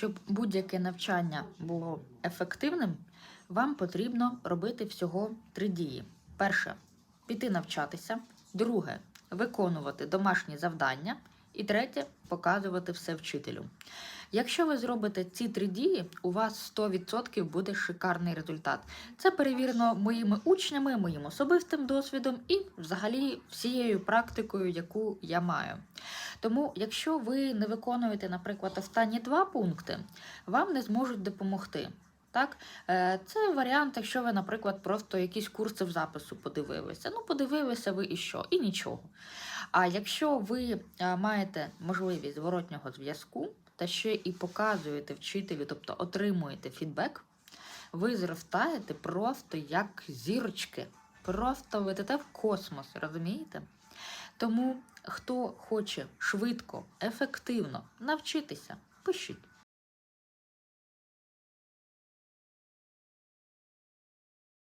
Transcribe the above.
щоб будь-яке навчання було ефективним, вам потрібно робити всього три дії: перше піти навчатися, друге виконувати домашні завдання, і третє показувати все вчителю. Якщо ви зробите ці три дії, у вас 100% буде шикарний результат. Це перевірено моїми учнями, моїм особистим досвідом і взагалі всією практикою, яку я маю. Тому, якщо ви не виконуєте, наприклад, останні два пункти, вам не зможуть допомогти. Так, Е, це варіант, якщо ви, наприклад, просто якісь курси в запису подивилися. Ну, подивилися ви і що, і нічого. А якщо ви е, маєте можливість зворотнього зв'язку та ще і показуєте вчителю, тобто отримуєте фідбек, ви зростаєте просто як зірочки. Просто летите в космос, розумієте? Тому хто хоче швидко, ефективно навчитися, пишіть.